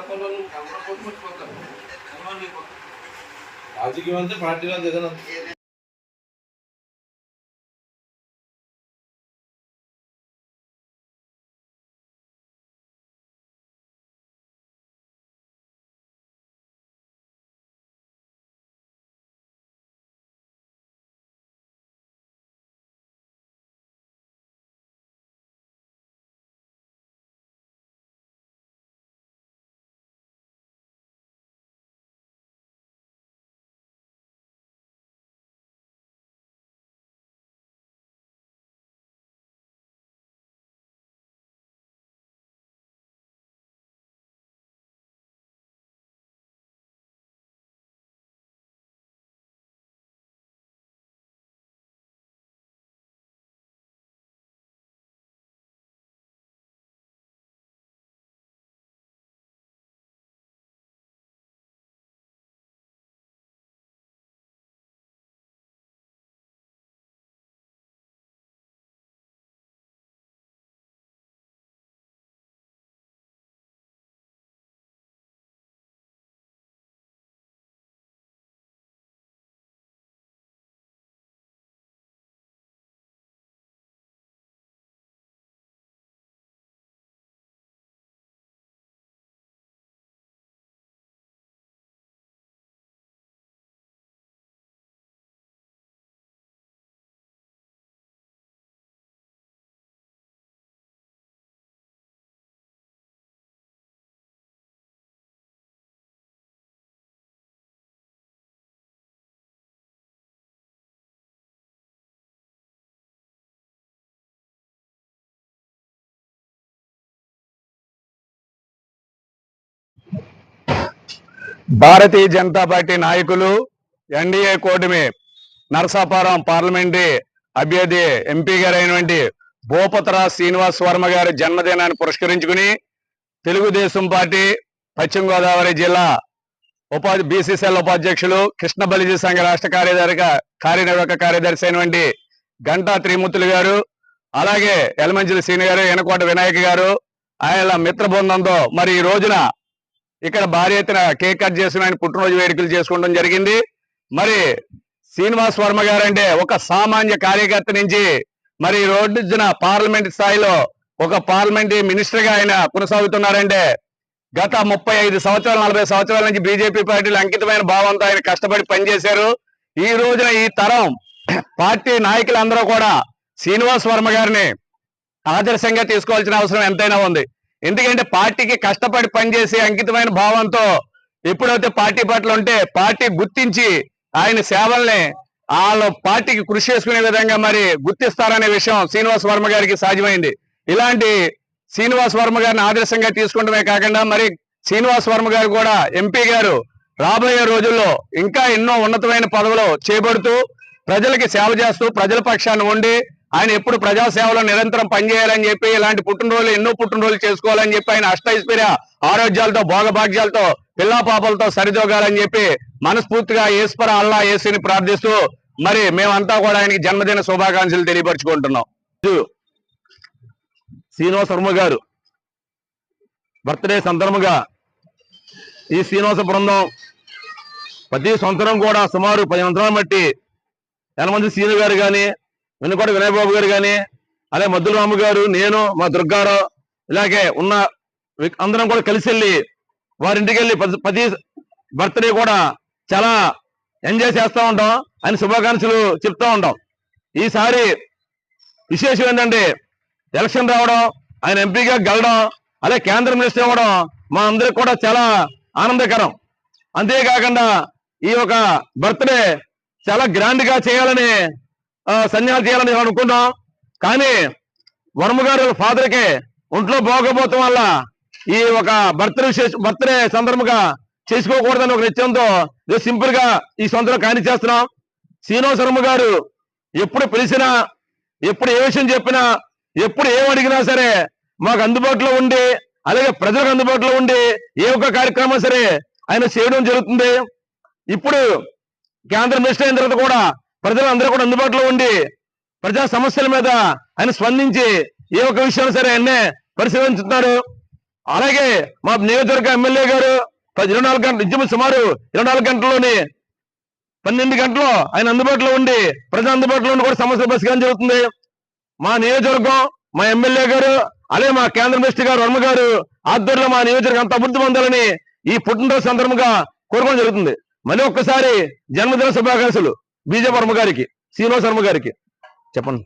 పిల్లలు కొట్టి పట్టిపోతారు రాజకీయం అంతే పార్టీలో ఏదైనా భారతీయ జనతా పార్టీ నాయకులు ఎన్డీఏ కూటమి నరసాపురం పార్లమెంటరీ అభ్యర్థి ఎంపీ గారైనటువంటి భూపతరా శ్రీనివాస్ వర్మ గారి జన్మదినాన్ని పురస్కరించుకుని తెలుగుదేశం పార్టీ పశ్చిమ గోదావరి జిల్లా ఉపాధి బీసీసీఎల్ ఉపాధ్యక్షులు కృష్ణ బలిజీ సంఘ రాష్ట్ర కార్యదర్శి కార్యనిర్వాహక కార్యదర్శి అయినటువంటి గంటా త్రిమూర్తులు గారు అలాగే ఎలమంచిలి శ్రీని గారు ఎనకోట వినాయక్ గారు ఆయన మిత్ర బృందంతో మరి ఈ రోజున ఇక్కడ భారీ ఎత్తున కేక్ కట్ చేసిన ఆయన పుట్టినరోజు వేడుకలు చేసుకోవడం జరిగింది. మరి శ్రీనివాస్ వర్మ గారు అంటే ఒక సామాన్య కార్యకర్త నుంచి మరి ఈ రోజున పార్లమెంట్ స్థాయిలో ఒక పార్లమెంట్ మినిస్టర్గా ఆయన కొనసాగుతున్నారంటే గత ముప్పై ఐదు సంవత్సరాలు నలభై సంవత్సరాల నుంచి బీజేపీ పార్టీలో అంకితమైన భావంతో ఆయన కష్టపడి పనిచేశారు. ఈ రోజున ఈ తరం పార్టీ నాయకులందరూ కూడా శ్రీనివాస్ వర్మ గారిని ఆదర్శంగా తీసుకోవాల్సిన అవసరం ఎంతైనా ఉంది. ఎందుకంటే పార్టీకి కష్టపడి పనిచేసి అంకితమైన భావంతో ఎప్పుడైతే పార్టీ పట్ల ఉంటే పార్టీ గుర్తించి ఆయన సేవల్ని వాళ్ళ పార్టీకి కృషి చేసుకునే విధంగా మరి గుర్తిస్తారనే విషయం శ్రీనివాస్ వర్మ గారికి సాధ్యమైంది. ఇలాంటి శ్రీనివాస్ వర్మ గారిని ఆదర్శంగా తీసుకుంటమే కాకుండా మరి శ్రీనివాస్ వర్మ గారు కూడా ఎంపీ గారు రాబోయే రోజుల్లో ఇంకా ఎన్నో ఉన్నతమైన పదవులు చేపడుతూ ప్రజలకి సేవ చేస్తూ ప్రజల పక్షాన్ని ఉండి ఆయన ఎప్పుడు ప్రజాసేవలో నిరంతరం పనిచేయాలని చెప్పి ఇలాంటి పుట్టినరోజులు ఎన్నో పుట్టినరోజులు చేసుకోవాలని చెప్పి ఆయన అష్టైశ్వర్య ఆరోగ్యాలతో భోగభాగ్యాలతో పిల్లా పాపలతో సరిదోగాలని చెప్పి మనస్ఫూర్తిగా ఈశ్వర అల్లా ఏసుని ప్రార్థిస్తూ మరి మేమంతా కూడా ఆయనకి జన్మదిన శుభాకాంక్షలు తెలియపరుచుకుంటున్నాం. శ్రీనివాస వర్మ గారు బర్త్డే సందర్భంగా ఈ శ్రీనివాస బృందం ప్రతి సంవత్సరం కూడా సుమారు పది సంవత్సరాలు బట్టి మంది సీనియర్ గారు కానీ వెనుకోట వినయబాబు గారు కానీ అలాగే మద్దులరాము గారు నేను మా దుర్గారావు ఇలాగే ఉన్న అందరం కూడా కలిసి వెళ్ళి వారింటికి వెళ్ళి ప్రతి- ప్రతి బర్త్డే కూడా చాలా ఎంజాయ్ చేస్తూ ఉంటాం అని శుభాకాంక్షలు చెప్తూ ఉంటాం. ఈసారి విశేషం ఏంటంటే ఎలక్షన్ రావడం ఆయన ఎంపీగా గెలడం అలాగే కేంద్ర మినిస్టర్ అవ్వడం మా అందరికి కూడా చాలా ఆనందకరం. అంతేకాకుండా ఈ యొక్క బర్త్డే చాలా గ్రాండ్గా చేయాలని సన్యాసం చేయాలని అనుకున్నాం. కానీ వర్మ గారు ఫాదర్కి ఒంట్లో బాగోపోవటం వల్ల ఈ ఒక బర్త్డే విశేష బర్త్డే సందర్భంగా చేసుకోకూడదని ఒక నిత్యంతో సింపుల్గా ఈ సంవత్సరం కాని చేస్తున్నాం. శ్రీనివాస శర్మ గారు ఎప్పుడు పిలిచినా ఎప్పుడు ఏ విషయం చెప్పినా ఎప్పుడు ఏం అడిగినా సరే మాకు అందుబాటులో ఉండి అలాగే ప్రజలకు అందుబాటులో ఉండి ఏ ఒక్క కార్యక్రమం సరే ఆయన చేయడం జరుగుతుంది. ఇప్పుడు కేంద్ర మినిస్టర్ అయిన తర్వాత కూడా ప్రజలందరూ కూడా అందుబాటులో ఉండి ప్రజా సమస్యల మీద ఆయన స్పందించి ఏ ఒక్క విషయం సరే ఆయన్నే పరిశీలించుతున్నారు. అలాగే మా నియోజకవర్గ ఎమ్మెల్యే గారు పది ఇరవై నాలుగు గంటలు ఇంచుమించు సుమారు ఇరవై నాలుగు గంటల్లోని పన్నెండు గంటలు ఆయన అందుబాటులో ఉండి ప్రజా అందుబాటులో ఉండి కూడా సమస్యలు పరిష్కారం జరుగుతుంది. మా నియోజకవర్గం మా ఎమ్మెల్యే గారు అలాగే మా కేంద్ర మినిస్టర్ గారు వర్మ గారు ఆధ్వర్యంలో మా నియోజకవర్గం అంత అభివృద్ధి పొందాలని ఈ పుట్టినరోజు సందర్భంగా కోరుకోవడం జరుగుతుంది. మళ్ళీ ఒక్కసారి జన్మదిన శుభాకాంక్షలు. బీజే వర్మ గారికి శ్రీనివాస వర్మ గారికి. చెప్పండి.